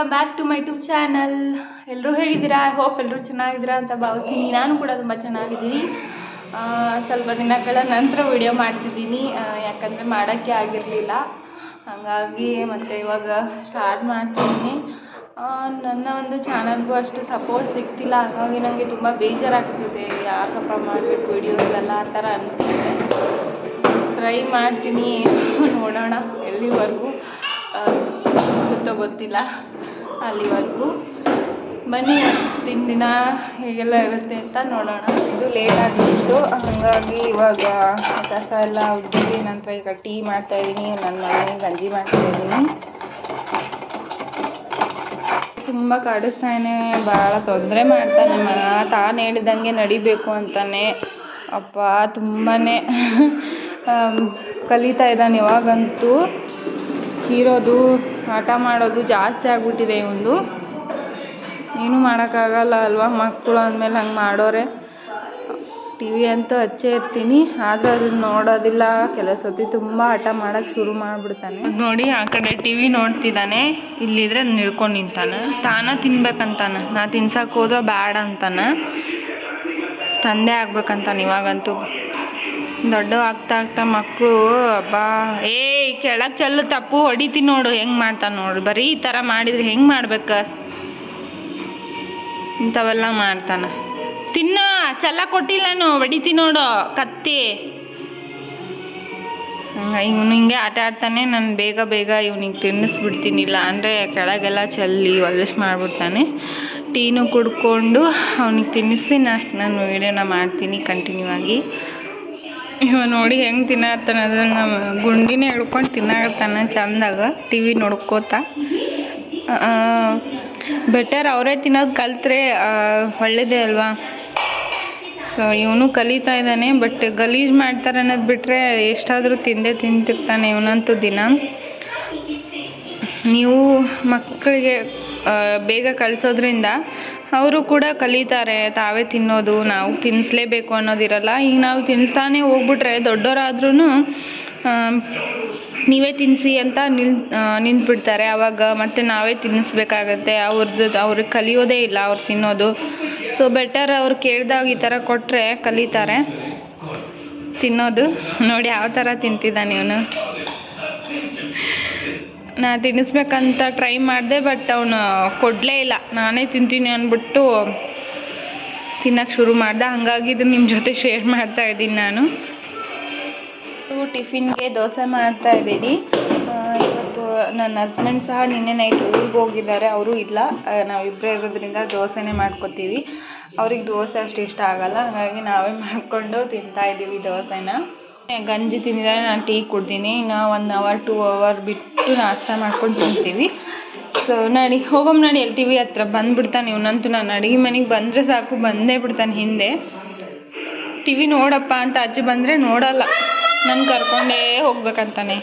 Welcome back to my tube channel ಎಲ್ಲರೂ ಹೇಗಿದ್ದೀರಾ? I hope ಎಲ್ಲರೂ ಚೆನ್ನಾಗಿದ್ದೀರಾ ಅಂತ ಭಾವಿಸ್ತೀನಿ. ನಾನು ಕೂಡ ತುಂಬ ಚೆನ್ನಾಗಿದ್ದೀನಿ. ಸ್ವಲ್ಪ ದಿನಗಳ ನಂತರ ವಿಡಿಯೋ ಮಾಡ್ತಿದ್ದೀನಿ. ಯಾಕಂದರೆ ಮಾಡೋಕ್ಕೆ ಆಗಿರಲಿಲ್ಲ. ಹಾಗಾಗಿ ಮತ್ತು ಇವಾಗ ಸ್ಟಾರ್ಟ್ ಮಾಡ್ತಿದ್ದೀನಿ. ನನ್ನ ಒಂದು ಚಾನಲ್ಗೂ ಅಷ್ಟು ಸಪೋರ್ಟ್ ಸಿಗ್ತಿಲ್ಲ. ಹಾಗಾಗಿ ನನಗೆ ತುಂಬ ಬೇಜಾರಾಗ್ತಿದೆ. ಯಾಕಪ್ಪ ಮಾಡಬೇಕು ವಿಡಿಯೋಸ್ ಆ ಥರ ಅನಿಸ್ತಿದೆ ಟ್ರೈ ಮಾಡ್ತೀನಿ. ನೋಡೋಣ ಎಲ್ಲಿವರೆಗೂ. ಗೊತ್ತೋ ಗೊತ್ತಿಲ್ಲ. ಅಲ್ಲಿವರೆಗೂ ಬನ್ನಿ ಇವತ್ತಿನ ದಿನ ಹೇಗೆಲ್ಲ ಇರುತ್ತೆ ಅಂತ ನೋಡೋಣ. ಇದು ಲೇಟ್ ಆಗಿತ್ತು ಹಾಗಾಗಿ ಇವಾಗ ಕಸ ಎಲ್ಲ ಉದ್ದೀವಿ ನಂತರ ಈಗ ಟೀ ಮಾಡ್ತಾ ಇದ್ದೀನಿ ನನ್ನ ಮನೆಗೆ ಗಂಜಿ ಮಾಡ್ತಾ ಇದ್ದೀನಿ. ತುಂಬ ಕಾಡಿಸ್ತಾನೆ, ಭಾಳ ತೊಂದರೆ ಮಾಡ್ತಾನೆ ಮಗ. ತಾನು ಹೇಳಿದಂಗೆ ನಡಿಬೇಕು ಅಂತಾನೆ. ಅಪ್ಪ ತುಂಬಾ ಕಲಿತಾ ಇದ್ದಾನೆ ಇವಾಗಂತೂ. ಚೀರೋದು ಆಟ ಮಾಡೋದು ಜಾಸ್ತಿ ಆಗ್ಬಿಟ್ಟಿದೆ ಇವಂದು ಏನೂ ಮಾಡೋಕ್ಕಾಗಲ್ಲ ಅಲ್ವಾ? ಮಕ್ಕಳು ಅಂದಮೇಲೆ ಹಂಗೆ ಮಾಡೋರೆ. ಟಿ ವಿ ಅಂತೂ ಹಚ್ಚೇ ಇರ್ತೀನಿ. ಆದರೆ ಅದನ್ನ ನೋಡೋದಿಲ್ಲ. ಕೆಲವು ಸತಿ ತುಂಬ ಹಠ ಮಾಡೋಕ್ಕೆ ಶುರು ಮಾಡಿಬಿಡ್ತಾನೆ. ನೋಡಿ, ಆ ಕಡೆ ಟಿ ವಿ ನೋಡ್ತಿದ್ದಾನೆ. ಇಲ್ಲಿದ್ರೆ ನಿಳ್ಕೊಂಡು ನಿಂತಾನೆ. ತಾನ ತಿನ್ಬೇಕಂತಾನೆ. ನಾ ತಿನ್ಸಕ್ಕೆ ಹೋದ್ರೆ ಬ್ಯಾಡ ಅಂತಾನೆ. ತಂದೆ ಆಗ್ಬೇಕಂತಾನೆ ಇವಾಗಂತೂ. ದೊಡ್ಡ ಆಗ್ತಾ ಆಗ್ತಾ ಮಕ್ಕಳು, ಅಬ್ಬಾ, ಏ, ಕೆಳಗೆ ಚೆಲ್ಲು ತಪ್ಪು, ಹೊಡಿತೀನಿ ನೋಡು, ಹೆಂಗೆ ಮಾಡ್ತಾನೆ ನೋಡು, ಬರೀ ಈ ಥರ ಮಾಡಿದ್ರೆ ಹೆಂಗೆ ಮಾಡ್ಬೇಕು? ಇಂಥವೆಲ್ಲ ಮಾಡ್ತಾನೆ. ತಿನ್ನ, ಚೆಲ್ಲ ಕೊಟ್ಟಿಲ್ಲನು, ಹೊಡಿತೀನಿ ನೋಡು, ಕತ್ತಿ. ಹಂಗ ಇವನು ಹಿಂಗೆ ಆಟ ಆಡ್ತಾನೆ, ನಾನು ಬೇಗ ಬೇಗ ಇವ್ನಿಗೆ ತಿನ್ನಿಸ್ಬಿಡ್ತೀನಿ ಇಲ್ಲ ಅಂದರೆ ಕೆಳಗೆಲ್ಲ ಚೆಲ್ಲಿ ಒಲಸ್ ಮಾಡಿಬಿಡ್ತಾನೆ. ಟೀನು ಕುಡ್ಕೊಂಡು ಅವ್ನಿಗೆ ತಿನ್ನಿಸಿ ನಾ ನಾನು ವೀಡಿಯೋನ ಮಾಡ್ತೀನಿ ಕಂಟಿನ್ಯೂ ಆಗಿ. ಇವ ನೋಡಿ ಹೆಂಗೆ ತಿನ್ನತ್ತಾನ ಅದನ್ನ ಗುಂಡಿನೇ ಹಿಡ್ಕೊಂಡು ತಿನ್ನಾಕತ್ತಾನ ಚಂದಾಗ ಟಿ ವಿ ನೋಡ್ಕೋತ ಬೆಟರ್ ಅವರೇ ತಿನ್ನೋದು ಕಲ್ತ್ರೆ ಆ, ಒಳ್ಳೇದೇ ಅಲ್ವಾ? ಸೊ ಇವನು ಕಲಿತಾ ಇದ್ದಾನೆ ಬಟ್ ಗಲೀಜು ಮಾಡ್ತಾರೆ ಅನ್ನೋದು ಬಿಟ್ಟರೆ ಎಷ್ಟಾದರೂ ತಿಂದೇ ತಿಂತಿರ್ತಾನೆ ಇವನಂತೂ ದಿನ. ನೀವು ಮಕ್ಕಳಿಗೆ ಬೇಗ ಕಲಿಸೋದ್ರಿಂದ ಅವರು ಕೂಡ ಕಲಿತಾರೆ. ತಾವೇ ತಿನ್ನೋದು, ನಾವು ತಿನ್ನಿಸ್ಲೇಬೇಕು ಅನ್ನೋದಿರಲ್ಲ. ಈಗ ನಾವು ತಿನ್ನಿಸ್ತಾನೆ ಹೋಗ್ಬಿಟ್ರೆ ದೊಡ್ಡೋರಾದ್ರೂ ನೀವೇ ತಿನ್ನಿಸಿ ಅಂತ ನಿಲ್ ನಿಂತ್ಬಿಡ್ತಾರೆ. ಆವಾಗ ಮತ್ತೆ ನಾವೇ ತಿನ್ನಿಸ್ಬೇಕಾಗತ್ತೆ ಅವ್ರದ್ದು ಅವ್ರಿಗೆ ಕಲಿಯೋದೇ ಇಲ್ಲ ಅವ್ರು ತಿನ್ನೋದು. ಸೊ ಬೆಟರ್ ಅವ್ರು ಕೇಳಿದಾಗ ಈ ಥರ ಕೊಟ್ಟರೆ ಕಲಿತಾರೆ. ತಿನ್ನೋದು. ನೋಡಿ ಯಾವ ಥರ ತಿಂತಿದ್ದಾನೆ ಇವನು. ನಾ ತಿನ್ನಿಸ್ಬೇಕಂತ ಟ್ರೈ ಮಾಡಿದೆ ಬಟ್ ಅವನು ಕೊಡಲೇ ಇಲ್ಲ. ನಾನೇ ತಿಂತೀನಿ ಅಂದ್ಬಿಟ್ಟು ತಿನ್ನಕ್ಕೆ ಶುರು ಮಾಡಿದೆ. ಹಾಗಾಗಿ ಇದು ನಿಮ್ಮ ಜೊತೆ ಶೇರ್ ಮಾಡ್ತಾ ಇದ್ದೀನಿ ನಾನು. ಟಿಫಿನ್ಗೆ ದೋಸೆ ಮಾಡ್ತಾ ಇದ್ದೀನಿ ಇವತ್ತು ನನ್ನ ಹಸ್ಬೆಂಡ್ ಸಹ ನಿನ್ನೆ ನೈಟ್ ಊರಿಗೆ ಹೋಗಿದ್ದಾರೆ. ಅವರು ಇಲ್ಲ. ನಾವಿಬ್ಬರೇ ಇರೋದ್ರಿಂದ ದೋಸೆನೇ ಮಾಡ್ಕೊತೀವಿ. ಅವ್ರಿಗೆ ದೋಸೆ ಅಷ್ಟು ಇಷ್ಟ ಆಗಲ್ಲ. ಹಾಗಾಗಿ ನಾವೇ ಮಾಡಿಕೊಂಡು ತಿಂತಾ ಇದ್ದೀವಿ ದೋಸೆನ. ಗಂಜಿ ತಿಂದಿದ್ದಾರೆ, ನಾನು ಟೀ ಕುಡ್ತೀನಿ. ಇನ್ನು ಒನ್ ಅವರ್ ಟೂ ಅವರ್ ಬಿಟ್ಟು ನಾಷ್ಟ ಮಾಡ್ಕೊಂಡು ತಿಂತೀವಿ. ಸೊ ನಡಿ, ಹೋಗೋಮ್ ನಡಿ, ಎಲ್ ಟಿ ವಿ ಹತ್ರ ಬಂದ್ಬಿಡ್ತಾನೆ ಇವನಂತೂ. ನಾನು ಅಡುಗೆ ಮನೆಗೆ ಬಂದರೆ ಸಾಕು, ಬಂದೇ ಬಿಡ್ತಾನೆ ಹಿಂದೆ. ಟಿ ವಿ ನೋಡಪ್ಪ ಅಂತ ಅಜ್ಜಿ ಬಂದರೆ ನೋಡಲ್ಲ. ನಾನು ಕರ್ಕೊಂಡೇ ಹೋಗ್ಬೇಕಂತಾನೆ.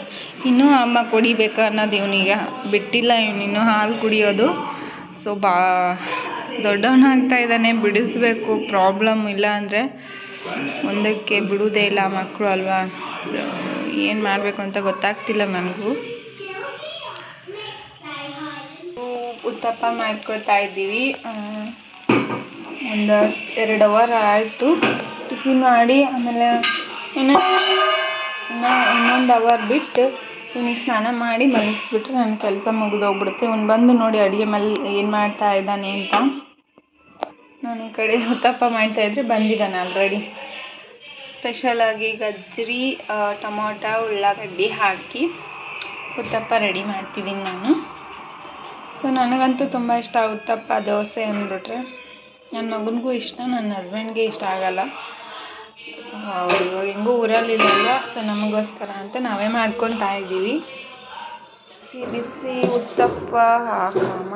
ಇನ್ನೂ ಅಮ್ಮ ಕುಡಿಬೇಕು ಅನ್ನೋದು ಇವನಿಗೆ. ಬಿಟ್ಟಿಲ್ಲ ಇವನಿನ್ನೂ ಹಾಲು ಕುಡಿಯೋದು. ಸೊ ಬಾ ದೊಡ್ಡವನಾಗ್ತಾ ಇದ್ದಾನೆ, ಬಿಡಿಸ್ಬೇಕು ಪ್ರಾಬ್ಲಮ್ ಇಲ್ಲ ಅಂದರೆ ಮುಂದಕ್ಕೆ ಬಿಡುವುದೇ ಇಲ್ಲ ಮಕ್ಕಳು ಅಲ್ವಾ? ಏನು ಮಾಡಬೇಕು ಅಂತ ಗೊತ್ತಾಗ್ತಿಲ್ಲ ನನಗೂ ಉತ್ತಪ್ಪ ಮಾಡ್ಕೊಳ್ತಾ ಇದ್ದೀವಿ. ಒಂದು ಎರಡು ಅವರ್ ಆಯಿತು. ಟಿಫಿನ್ ಮಾಡಿ, ಆಮೇಲೆ ಇನ್ನು ಇನ್ನು ಇನ್ನೊಂದು ಅವರ್ ಬಿಟ್ಟು ಇವನಿಗೆ ಸ್ನಾನ ಮಾಡಿ ಮಲಗಿಸ್ಬಿಟ್ರೆ ನನ್ನ ಕೆಲಸ ಮುಗಿದೋಗ್ಬಿಡುತ್ತೆ. ಇವ್ನು ಬಂದು ನೋಡಿ ಅಡುಗೆ ಮೇಲೆ ಏನು ಮಾಡ್ತಾ ಇದ್ದಾನೆ ಅಂತ. ನಾನು ಈ ಕಡೆ ಉತ್ತಪ್ಪ ಮಾಡ್ತಾ ಇದ್ರೆ ಬಂದಿದ್ದಾನೆ ಆಲ್ರೆಡಿ ಸ್ಪೆಷಲಾಗಿ ಗಜ್ಜರಿ ಟೊಮೊಟ, ಉಳ್ಳಾಗಡ್ಡಿ ಹಾಕಿ ಉತ್ತಪ್ಪ ರೆಡಿ ಮಾಡ್ತಿದ್ದೀನಿ ನಾನು. ಸೊ ನನಗಂತೂ ತುಂಬ ಇಷ್ಟ ಉತ್ತಪ್ಪ ದೋಸೆ ಅಂದ್ಬಿಟ್ರೆ. ನನ್ನ ಮಗನಿಗೂ ಇಷ್ಟ ನನ್ನ ಹಸ್ಬೆಂಡ್ಗೆ ಇಷ್ಟ ಆಗಲ್ಲ. ಸೊ ಅವ್ರು ಇವಾಗ ಹೆಂಗೂ ಊರಲ್ಲಿಲ್ಲ ಸೊ ನಮಗೋಸ್ಕರ ಅಂತ ನಾವೇ ಮಾಡ್ಕೊತಾ ಇದ್ದೀವಿ. ಬಿಸಿ ಬಿಸಿ ಉತ್ತಪ್ಪ ಹಾಕಮ್ಮ.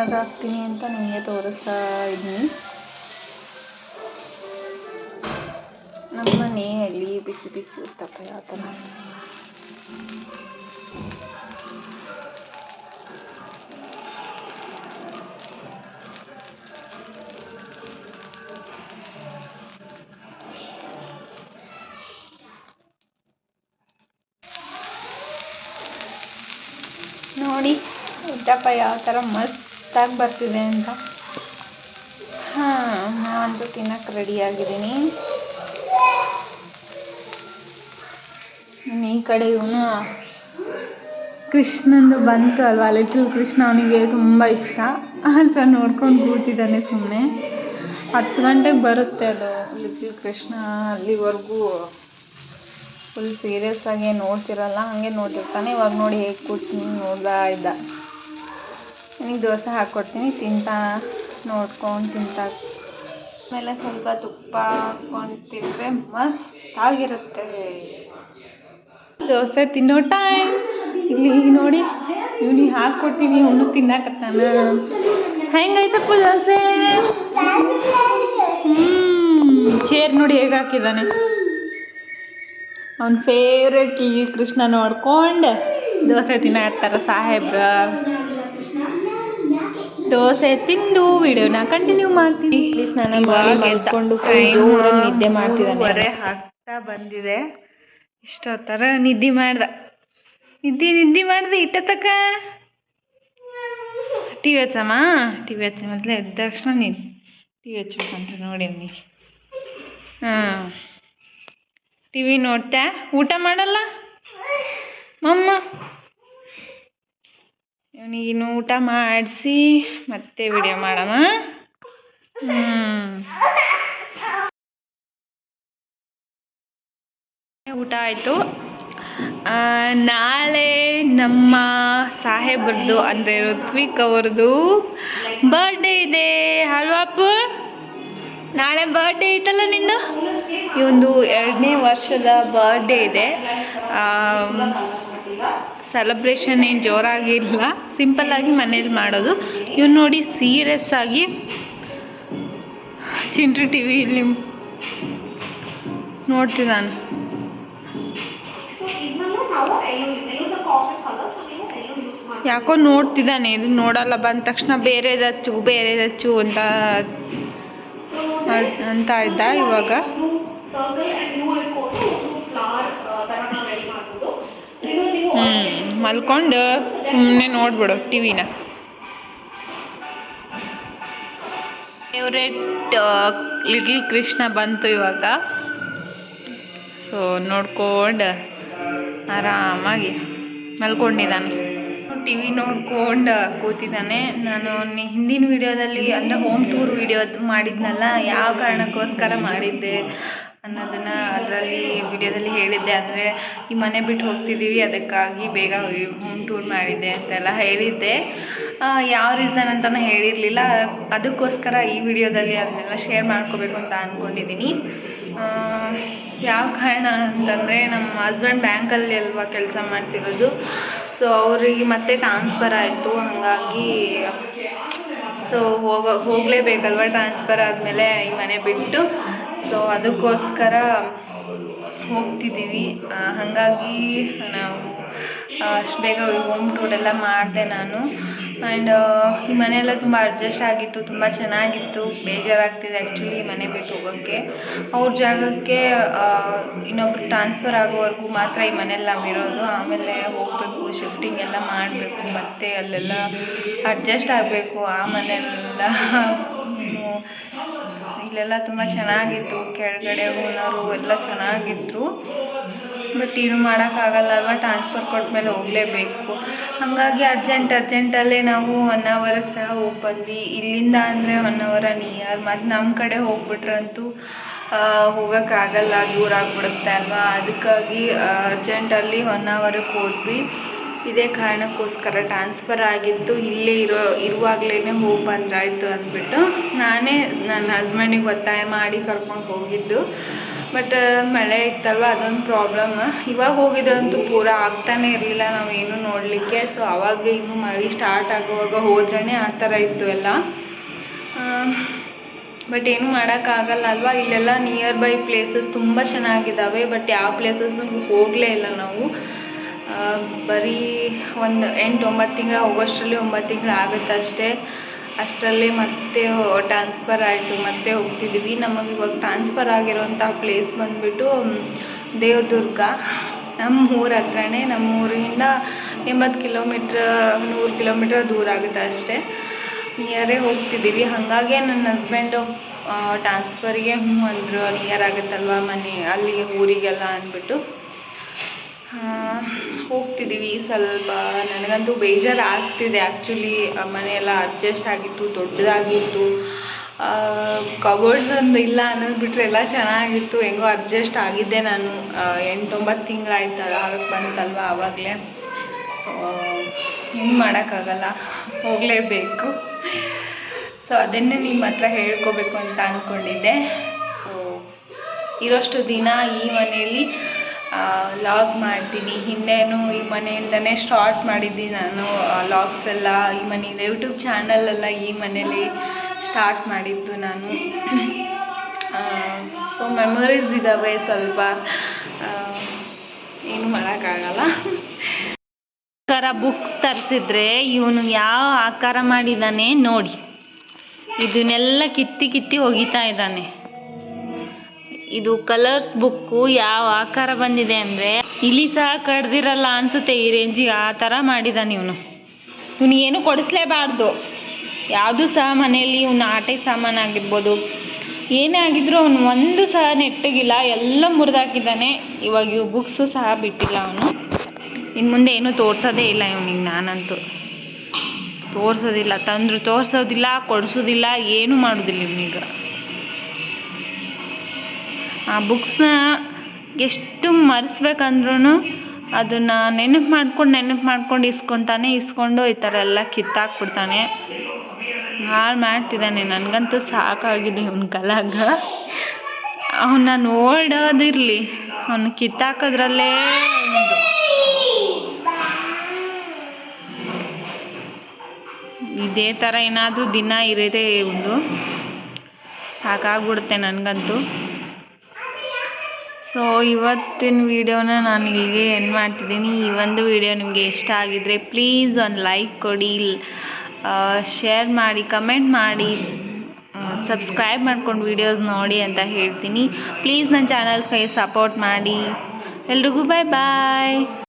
ಹೇಗೆ ಹಾಕ್ತೀನಿ ಅಂತ ನಿಮಗೆ ತೋರಿಸ್ತಾ ಇದ್ದೀನಿ. ನಮ್ಮ ಮನೆಯಲ್ಲಿ ಬಿಸಿ ಬಿಸಿ ಉತ್ತಪ್ಪ ಯಾವ ಥರ? ನೋಡಿ, ಉತ್ತಪ್ಪ ಯಾವ ಥರ ಮಸ್ತಾಗಿ ಬರ್ತಿದೆ ಅಂತ. ಹಾಂ ನಾನಂತೂ ತಿನ್ನಕ್ಕೆ ರೆಡಿಯಾಗಿದ್ದೀನಿ ಈ ಕಡೆ ಇವನು ಕೃಷ್ಣಂದು ಬಂತು ಅಲ್ವಾ? ಲಿಟಲ್ ಕೃಷ್ಣ ಅವನಿಗೆ ತುಂಬ ಇಷ್ಟ. ಸೊ ನೋಡ್ಕೊಂಡು ಕೂತಿದ್ದಾನೆ ಸುಮ್ಮನೆ ಹತ್ತು ಗಂಟೆಗೆ ಬರುತ್ತೆ ಅದು ಲಿಟಲ್ ಕೃಷ್ಣ ಅಲ್ಲಿವರೆಗೂ. ಫುಲ್ ಸೀರಿಯಸ್ ಆಗಿ ನೋಡ್ತಿರಲ್ಲ, ಹಂಗೆ ನೋಡ್ತಿರ್ತಾನೆ. ಇವಾಗ ನೋಡಿ ಹೇಗೆ ಕೂತೀನಿ ನೋಡ್ತಾ ಇದ್ದ. ನನಗೆ ದೋಸೆ ಹಾಕ್ಕೊಡ್ತೀನಿ ತಿಂತಾ ನೋಡ್ಕೊಂಡು ತಿಂತಾ. ಆಮೇಲೆ ಸ್ವಲ್ಪ ತುಪ್ಪ ಹಾಕ್ಕೊಂಡು ತಿಂದರೆ ಮಸ್ತಾಗಿರುತ್ತೆ. ದೋಸೆ ತಿನ್ನೋ ಟೈಮ್ ಇಲ್ಲಿ ನೋಡಿ, ಇವ್ನಿಗೆ ಹಾಕ್ಕೊಡ್ತೀನಿ ಅವನು ತಿನ್ನಕತ್ತಾನ. ಹೆಂಗೈತಪ್ಪ ದೋಸೆ? ಹ್ಞೂ ಚೇರ್ ನೋಡಿ ಹೇಗೆ ಹಾಕಿದ್ದಾನೆ ಅವ್ನ ಫೇವ್ರೆಟ್ ಕೃಷ್ಣ ನೋಡ್ಕೊಂಡು ದೋಸೆ ತಿನ್ನಕತ್ತಾರ ಸಾಹೇಬ್ರ. ದೋಸೆ ತಿಂದು ವಿಡಿಯೋನ ಕಂಟಿನ್ಯೂ ಮಾಡ್ತೀನಿ. ನಾನು ನಿದ್ದೆ ಮಾಡ್ತಿದ್ದಾನೆ. ಹೊರೆ ಹಾಕ್ತಾ ಬಂದಿದೆ. ಇಷ್ಟೊತ್ತರ ನಿದ್ದೆ ಮಾಡ್ದ. ನಿದ್ದೆ ನಿದ್ದೆ ಮಾಡ್ದೆ ಇಟ್ಟ ತಕ ಟಿ ವಿ ಹಚ್ಚಮ್ಮ ಟಿ ವಿ ಹಚ್ಚಿ ಮೊದಲೇ ಎದ್ದ ತಕ್ಷಣ ನೀನು ಟಿ ವಿ ಹಚ್ಬೇಕಂತ ನೋಡಿ ಅವನಿಗೆ ಹಾಂ. ಟಿ ವಿ ನೋಡ್ತಾ ಊಟ ಮಾಡಲ್ಲ? ಮಮ್ಮ. ಇವನಿಗಿನ್ನು ಊಟ ಮಾಡಿಸಿ ಮತ್ತೆ ವಿಡಿಯೋ ಮಾಡಮ್ಮ ಹ್ಞೂ ಊಟ ಆಯಿತು. ನಾಳೆ ನಮ್ಮ ಸಾಹೇಬ್ರದ್ದು ಅಂದರೆ ಋತ್ವಿಕ್ ಅವ್ರದ್ದು ಬರ್ಡೇ ಇದೆ. ಅಲ್ವಾಪು ನಾಳೆ ಬರ್ಡೇ ಐತಲ್ಲ ನಿಂದು? ಈ ಒಂದು ಎರಡನೇ ವರ್ಷದ ಬರ್ಡೇ ಇದೆ. ಸೆಲೆಬ್ರೇಷನ್ ಏನು ಜೋರಾಗಿಲ್ಲ ಸಿಂಪಲ್ಲಾಗಿ ಮನೇಲಿ ಮಾಡೋದು. ಇವ್ನು ನೋಡಿ ಸೀರಿಯಸ್ ಆಗಿ ಚಿಂಟ್ರಿ ಟಿ ವಿಲಿ ನೋಡ್ತಿದ್ದಾನೆ ಯಾಕೋ ನೋಡ್ತಿದ್ದಾನೆ ಇದು ನೋಡಲ್ಲ ಬಂದ ತಕ್ಷಣ ಬೇರೆದು ಹಚ್ಚು ಬೇರೆದು ಹಚ್ಚು ಅಂತ ಅಂತ ಇದ್ದ ಇವಾಗ. ಮಲ್ಕೊಂಡು ಸುಮ್ಮನೆ ನೋಡ್ಬಿಡು ಟಿ ವಿನ ಫೇವ್ರೆಟ್ ಲಿಟ್ಲ್ ಕೃಷ್ಣ ಬಂತು ಇವಾಗ. ಸೊ ನೋಡ್ಕೊಂಡು ಆರಾಮಾಗಿ ಮಲ್ಕೊಂಡಿದ್ದಾನೆ. ಟಿ ವಿ ನೋಡ್ಕೊಂಡು ಕೂತಿದ್ದಾನೆ. ನಾನು ಹಿಂದಿನ ವಿಡಿಯೋದಲ್ಲಿ, ಅಂದರೆ ಹೋಮ್ ಟೂರ್ ವಿಡಿಯೋ ಮಾಡಿದ್ನಲ್ಲ, ಯಾವ ಕಾರಣಕ್ಕೋಸ್ಕರ ಮಾಡಿದ್ದೆ? ಅನ್ನೋದನ್ನು ಅದರಲ್ಲಿ ವಿಡಿಯೋದಲ್ಲಿ ಹೇಳಿದ್ದೆ. ಅಂದರೆ ಈ ಮನೆ ಬಿಟ್ಟು ಹೋಗ್ತಿದ್ದೀವಿ ಅದಕ್ಕಾಗಿ ಬೇಗ ಹೋಮ್ ಟೂರ್ ಮಾಡಿದ್ದೆ ಅಂತೆಲ್ಲ ಹೇಳಿದ್ದೆ. ಯಾವ ರೀಸನ್ ಅಂತಲೂ ಹೇಳಿರಲಿಲ್ಲ. ಅದಕ್ಕೋಸ್ಕರ ಈ ವಿಡಿಯೋದಲ್ಲಿ ಅದನ್ನೆಲ್ಲ ಶೇರ್ ಮಾಡ್ಕೋಬೇಕು ಅಂತ ಅಂದ್ಕೊಂಡಿದ್ದೀನಿ ಯಾವ ಕಾರಣ ಅಂತಂದರೆ ನಮ್ಮ ಹಸ್ಬೆಂಡ್ ಬ್ಯಾಂಕಲ್ಲಿ ಅಲ್ವಾ ಕೆಲಸ ಮಾಡ್ತಿರೋದು. ಸೊ ಅವರಿಗೆ ಮತ್ತೆ ಟ್ರಾನ್ಸ್ಫರ್ ಆಯಿತು. ಹಾಗಾಗಿ ಸೊ ಹೋಗ, ಹೋಗಲೇಬೇಕಲ್ವ ಟ್ರಾನ್ಸ್ಫರ್ ಆದಮೇಲೆ ಈ ಮನೆ ಬಿಟ್ಟು? ಸೊ ಅದಕ್ಕೋಸ್ಕರ ಹೋಗ್ತಿದ್ದೀವಿ. ಹಾಗಾಗಿ ನಾವು ಅಷ್ಟು ಬೇಗ ಹೋಮ್ ಟೂರ್ ಎಲ್ಲ ಮಾಡಿದೆ ನಾನು. ಆ್ಯಂಡ್ ಈ ಮನೆಯೆಲ್ಲ ತುಂಬ ಅಡ್ಜಸ್ಟ್ ಆಗಿತ್ತು, ತುಂಬ ಚೆನ್ನಾಗಿತ್ತು, ಬೇಜಾರಾಗ್ತಿದೆ ಆ್ಯಕ್ಚುಲಿ ಮನೆ ಬಿಟ್ಟು ಹೋಗೋಕ್ಕೆ. ಅವ್ರ ಜಾಗಕ್ಕೆ ಇನ್ನೊಬ್ರು ಟ್ರಾನ್ಸ್ಫರ್ ಆಗೋವರೆಗೂ ಮಾತ್ರ ಈ ಮನೆಯಲ್ಲ ನಾವು ಇರೋದು ಆಮೇಲೆ ಹೋಗಬೇಕು ಶಿಫ್ಟಿಂಗ್ ಎಲ್ಲ ಮಾಡಬೇಕು, ಮತ್ತೆ ಅಲ್ಲೆಲ್ಲ ಅಡ್ಜಸ್ಟ್ ಆಗಬೇಕು, ಆ ಮನೆಯೆಲ್ಲ. ಇಲ್ಲೆಲ್ಲ ತುಂಬ ಚೆನ್ನಾಗಿತ್ತು. ಕೆಳಗಡೆ ಓನರು ಎಲ್ಲ ಚೆನ್ನಾಗಿದ್ರು. ಬಟ್ ಏನು ಮಾಡೋಕ್ಕಾಗಲ್ಲ ಅಲ್ವಾ? ಟ್ರಾನ್ಸ್ಫರ್ ಕೊಟ್ಮೇಲೆ ಹೋಗಲೇಬೇಕು. ಹಾಗಾಗಿ ಅರ್ಜೆಂಟ್ ಅರ್ಜೆಂಟಲ್ಲೇ ನಾವು ಒನ್ ಅವರಿಗೆ ಸಹ ಹೋಗಿ ಬಂದ್ವಿ. ಇಲ್ಲಿಂದ ಅಂದರೆ ಒನ್ ಅವರ ನಿಯರ್ ಮತ್ತು ನಮ್ಮ ಕಡೆ ಹೋಗ್ಬಿಟ್ರಂತೂ ಹೋಗೋಕ್ಕಾಗಲ್ಲ. ದೂರ ಆಗಿಬಿಡುತ್ತೆ ಅಲ್ವಾ? ಅದಕ್ಕಾಗಿ ಅರ್ಜೆಂಟಲ್ಲಿ ಒನ್ ಅವರಿಗೆ ಹೋದ್ವಿ. ಇದೇ ಕಾರಣಕ್ಕೋಸ್ಕರ ಟ್ರಾನ್ಸ್ಫರ್ ಆಗಿತ್ತು ಇಲ್ಲೇ ಇರೋ ಇರುವಾಗಲೇ ಹೋಗಿ ಬಂದ್ರಾಯಿತು ಅಂದ್ಬಿಟ್ಟು ನಾನೇ ನನ್ನ ಹಸ್ಬೆಂಡಿಗೆ ಒತ್ತಾಯ ಮಾಡಿ ಕರ್ಕೊಂಡು ಹೋಗಿದ್ದು. ಬಟ್ ಮಳೆ ಇತ್ತಲ್ವ, ಅದೊಂದು ಪ್ರಾಬ್ಲಮ್ ಇವಾಗ ಹೋಗಿದ್ದಂತೂ ಪೂರ ಆಗ್ತಾನೇ ಇರಲಿಲ್ಲ, ನಾವು ಏನು ನೋಡಲಿಕ್ಕೆ. ಸೊ ಅವಾಗ ಇನ್ನು ಮಳೆ ಸ್ಟಾರ್ಟ್ ಆಗುವಾಗ ಹೋದ್ರೇ ಆ ಥರ ಇತ್ತು ಎಲ್ಲ. ಬಟ್ ಏನು ಮಾಡೋಕ್ಕಾಗಲ್ಲ ಅಲ್ವಾ? ಇಲ್ಲೆಲ್ಲ ನಿಯರ್ ಬೈ ಪ್ಲೇಸಸ್ ತುಂಬ ಚೆನ್ನಾಗಿದ್ದಾವೆ ಬಟ್ ಯಾವ ಪ್ಲೇಸಸ್ಗೂ ಹೋಗಲೇ ಇಲ್ಲ ನಾವು. ಬರೀ ಒಂದು ಎಂಟು, ಒಂಬತ್ತು ತಿಂಗಳು ಹೋಗೋಷ್ಟರಲ್ಲಿ ಒಂಬತ್ತು ತಿಂಗಳು ಆಗುತ್ತೆ ಅಷ್ಟೇ. ಅಷ್ಟರಲ್ಲಿ ಮತ್ತೆ ಟ್ರಾನ್ಸ್ಫರ್ ಆಯಿತು, ಮತ್ತೆ ಹೋಗ್ತಿದ್ವಿ. ನಮಗೆ ಇವಾಗ ಟ್ರಾನ್ಸ್ಫರ್ ಆಗಿರೋಂಥ ಪ್ಲೇಸ್ ಬಂದುಬಿಟ್ಟು ದೇವದುರ್ಗ. ನಮ್ಮ ಊರ ಹತ್ರನೇ ನಮ್ಮ ಊರಿಂದ ಎಂಬತ್ತು ಕಿಲೋಮೀಟ್ರ್, ನೂರು ಕಿಲೋಮೀಟ್ರ್ ದೂರ ಆಗುತ್ತೆ ಅಷ್ಟೇ. ನಿಯರೇ ಹೋಗ್ತಿದ್ದೀವಿ ಹಾಗಾಗಿ ನನ್ನ ಹಸ್ಬೆಂಡು ಟ್ರಾನ್ಸ್ಫರ್ಗೆ ಹ್ಞೂ ಅಂದರು ನಿಯರ್ ಆಗುತ್ತಲ್ವ ಮನೆ, ಅಲ್ಲಿಗೆ ಊರಿಗೆಲ್ಲ ಅಂದ್ಬಿಟ್ಟು. ಹೋಗ್ತಿದ್ದೀವಿ ಸ್ವಲ್ಪ ನನಗಂತೂ ಬೇಜಾರು ಆಗ್ತಿದೆ ಆ್ಯಕ್ಚುಲಿ ಮನೆಯೆಲ್ಲ ಅಡ್ಜಸ್ಟ್ ಆಗಿತ್ತು, ದೊಡ್ಡದಾಗಿತ್ತು. ಕಬೋರ್ಡ್ಸ್ ಒಂದು ಇಲ್ಲ ಅನ್ನೋದು ಬಿಟ್ಟರೆ ಎಲ್ಲ ಚೆನ್ನಾಗಿತ್ತು. ಹೆಂಗೋ ಅಡ್ಜಸ್ಟ್ ಆಗಿದ್ದೆ ನಾನು. ಎಂಟೊಂಬತ್ತು ತಿಂಗಳಾಯ್ತು ಆಗಕ್ಕೆ ಬಂತಲ್ವ ಆವಾಗಲೇ ಸೊ ಏನು ಮಾಡೋಕ್ಕಾಗಲ್ಲ. ಹೋಗಲೇಬೇಕು. ಸೊ ಅದನ್ನೇ ನಿಮ್ಮ ಹತ್ರ ಹೇಳ್ಕೋಬೇಕು ಅಂತ ಅಂದ್ಕೊಂಡಿದ್ದೆ ಸೊ ಇರೋಷ್ಟು ದಿನ ಈ ಮನೆಯಲ್ಲಿ ಲಾಗ್ ಮಾಡ್ತೀನಿ. ಹಿಂದೆನೂ ಈ ಮನೆಯಿಂದನೇ ಸ್ಟಾರ್ಟ್ ಮಾಡಿದ್ದೀನಿ ನಾನು ಲಾಗ್ಸ್ ಎಲ್ಲ ಈ ಮನೆಯಿಂದ ಯೂಟ್ಯೂಬ್ ಚಾನಲೆಲ್ಲ ಈ ಮನೇಲಿ ಸ್ಟಾರ್ಟ್ ಮಾಡಿದ್ದು ನಾನು. ಸೊ ಮೆಮೊರೀಸ್ ಇದ್ದಾವೆ ಸ್ವಲ್ಪ. ಏನು ಮಾಡೋಕ್ಕಾಗಲ್ಲ. ಆಕಾರ ಬುಕ್ಸ್ ತರಿಸಿದ್ರೆ ಇವನು ಯಾವ ಆಕಾರ ಮಾಡಿದ್ದಾನೆ ನೋಡಿ. ಇದನ್ನೆಲ್ಲ ಕಿತ್ತಿ ಕಿತ್ತಿ ಒಗಿತಾ ಇದ್ದಾನೆ. ಇದು ಕಲರ್ಸ್ ಬುಕ್ಕು ಯಾವ ಆಕಾರ ಬಂದಿದೆ ಅಂದರೆ ಇಲ್ಲಿ ಸಹ ಕಡ್ದಿರಲ್ಲ ಅನ್ಸುತ್ತೆ ಈ ರೇಂಜಿಗೆ ಆ ಥರ ಮಾಡಿದಾನೆ ಇವನು. ಇವನು ಏನು ಕೊಡಿಸ್ಲೇಬಾರ್ದು. ಯಾವುದು ಸಹ ಮನೆಯಲ್ಲಿ ಇವನು ಆಟೆ ಸಾಮಾನು ಆಗಿರ್ಬೋದು, ಏನೇ ಆಗಿದ್ರು ಅವನು ಒಂದು ಸಹ ನೆಟ್ಟಗಿಲ್ಲ, ಎಲ್ಲ ಮುರಿದಾಕಿದ್ದಾನೆ. ಇವಾಗ ಇವು ಬುಕ್ಸು ಸಹ ಬಿಟ್ಟಿಲ್ಲ ಅವನು. ಇನ್ನು ಮುಂದೆ ಏನೂ ತೋರಿಸೋದೇ ಇಲ್ಲ ಇವನಿಗೆ ನಾನಂತೂ. ತೋರಿಸೋದಿಲ್ಲ, ತಂದರು ತೋರಿಸೋದಿಲ್ಲ, ಕೊಡಿಸೋದಿಲ್ಲ, ಏನೂ ಮಾಡೋದಿಲ್ಲ ಇವನೀಗ. ಆ ಬುಕ್ಸ್ನ ಎಷ್ಟು ಮರೆಸ್ಬೇಕಂದ್ರೂ ಅದನ್ನು ನೆನಪು ಮಾಡ್ಕೊಂಡು ನೆನಪು ಮಾಡ್ಕೊಂಡು ಇಸ್ಕೊತಾನೆ, ಇಸ್ಕೊಂಡು ಈ ಥರ ಎಲ್ಲ ಕಿತ್ತಾಕ್ಬಿಡ್ತಾನೆ. ಹಾಳು ಮಾಡ್ತಿದ್ದಾನೆ. ನನಗಂತೂ ಸಾಕಾಗಿದೆ ಇವನ ಕಲಾಗ. ಅವನು ನಾನು ಓಡೋದಿರಲಿ ಅವನು ಕಿತ್ತಾಕೋದ್ರಲ್ಲೇ ಇದೇ ಥರ ಏನಾದರೂ ದಿನ ಇರೋದೇ ಒಂದು. ಸಾಕಾಗ್ಬಿಡುತ್ತೆ ನನಗಂತೂ. ಸೊ ಇವತ್ತಿನ ವೀಡಿಯೋನ ನಾನು ಇಲ್ಲಿಗೆ ಎಂಡ್ ಮಾಡ್ತಿದ್ದೀನಿ. ಈ ಒಂದು ವೀಡಿಯೋ ನಿಮಗೆ ಇಷ್ಟ ಆಗಿದ್ರೆ ಪ್ಲೀಸ್ ಒಂದು ಲೈಕ್ ಕೊಡಿ. ಶೇರ್ ಮಾಡಿ ಕಮೆಂಟ್ ಮಾಡಿ. ಸಬ್ಸ್ಕ್ರೈಬ್ ಮಾಡ್ಕೊಂಡು ವೀಡಿಯೋಸ್ ನೋಡಿ ಅಂತ ಹೇಳ್ತೀನಿ. ಪ್ಲೀಸ್ ನನ್ನ ಚಾನಲ್ಸ್ಗೆ ಸಪೋರ್ಟ್ ಮಾಡಿ. ಎಲ್ರಿಗೂ ಬಾಯ್ ಬಾಯ್